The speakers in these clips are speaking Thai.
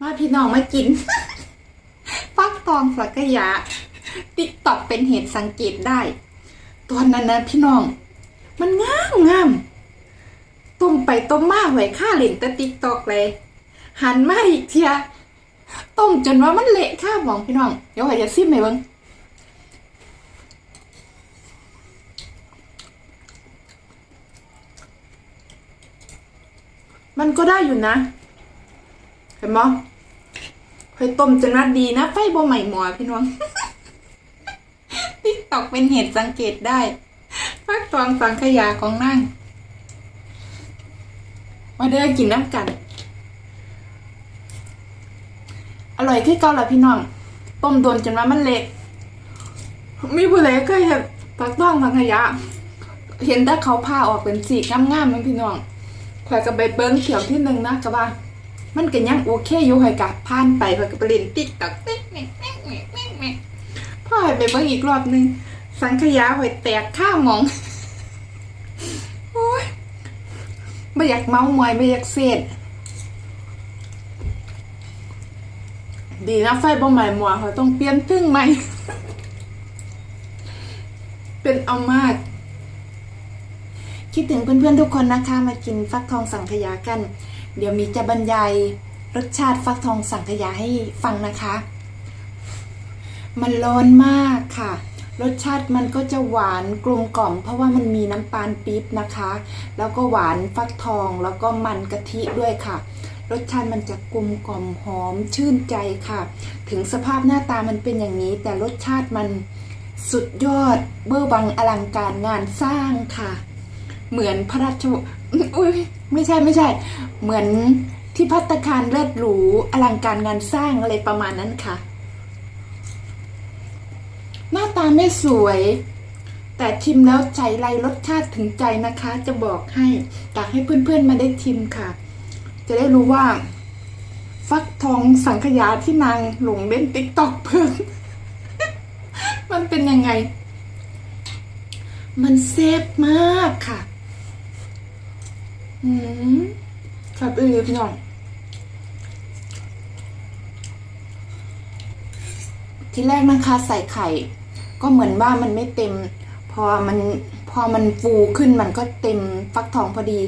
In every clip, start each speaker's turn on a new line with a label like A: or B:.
A: มาพี่น้องมากิน ฟักทองสักกยาติ๊กตอกเป็นเหตุสังเกตได้ ตอนนั้นนะพี่น้อง มันงามงามต้มไปต้มมาไว้ข้าเล่นแต่ติ๊กตอกเลย หันมาอีกเทียต้มจนว่ามันเละข้าหมองพี่น้อง เดี๋ยวขอยจะซิมให้เบิ่งมันก็ได้อยู่นะ ห็นบ่เคยต้มจนว่าดีนะ ไฟบ่ใหม่หมอพี่น้องติ๊กตอกเป็นเหตุสังเกตได้ฟักทองสังขยาของนั่งมาเด้อกินน้ำกัน อร่อยที่เกาหลีพี่น้อง ต้มโดนจนว่ามันเละมีผู้ใดเคยเห็นฟักทองสังขยา เห็นแต่เขาผ้าออกเป็นสีงามๆมันพี่น้องข่อยกับใบเบิ้งเขียวที่หนึ่งนะกะว่า มันก็ยังโอเคอยู่ให้กับผ่านไปข่อกับไปเล่นติ๊กตักติ๊กแม่แม่แม่แม่แม่พ่อห้ไปเบิ้งอีกรอบนึง สังขยาข่อยแตกข้ามองโอ้ยไม่อยากเมามอยไม่อยากเสดดีนะไฟบ่ใหม่หมัวเขาต้องเปลี่ยนพึ่งใหม่ เป็นเอามาก คิดถึงเพื่อนๆทุกคนนะคะ มากินฟักทองสังขยากัน เดี๋ยวมีจะบรรยายรสชาติฟักทองสังขยาให้ฟังนะคะ มันร้อนมากค่ะ รสชาติมันก็จะหวานกลมกล่อม เพราะว่ามันมีน้ำตาลปี๊บนะคะ แล้วก็หวานฟักทองแล้วก็มันกะทิด้วยค่ะ รสชาติมันจะกลมกล่อมหอมชื่นใจค่ะ ถึงสภาพหน้าตามันเป็นอย่างนี้ แต่รสชาติมันสุดยอดเบอร์บังอลังการงานสร้างค่ะ เหมือนพระราชวอุ้ย ไม่ใช่ไม่ใช่ เหมือนที่พัตตาคารเลิศหรูอลังการงานสร้างอะไรประมาณนั้นค่ะ หน้าตาไม่สวย แต่ชิมแล้วใจไรรสชาติถึงใจนะคะ จะบอกให้อยากให้เพื่อนๆมาได้ชิมค่ะ จะได้รู้ว่า ฟักทองสังขยาที่นางหลงเล่นติ๊กตอกเพิ่งมันเป็นยังไง มันเซฟมากค่ะ อืมครับเออพี่น้องที่แรกนะคะใส่ไข่ ก็เหมือนว่ามันไม่เต็ม พอมันพอมันฟูขึ้นมันก็เต็มฟักทองพอดี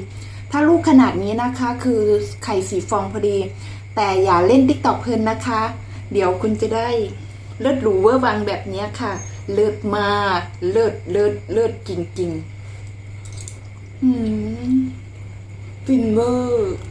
A: ถ้าลูกขนาดนี้นะคะ คือไข่สีฟองพอดี แต่อย่าเล่นติ๊กตอกเพลินนะคะ เดี๋ยวคุณจะได้เลิศหรูเวอร์วังแบบนี้ค่ะ เลิศมาก เลิศเลิศเลิศจริงๆ อืม ฟินเวอร์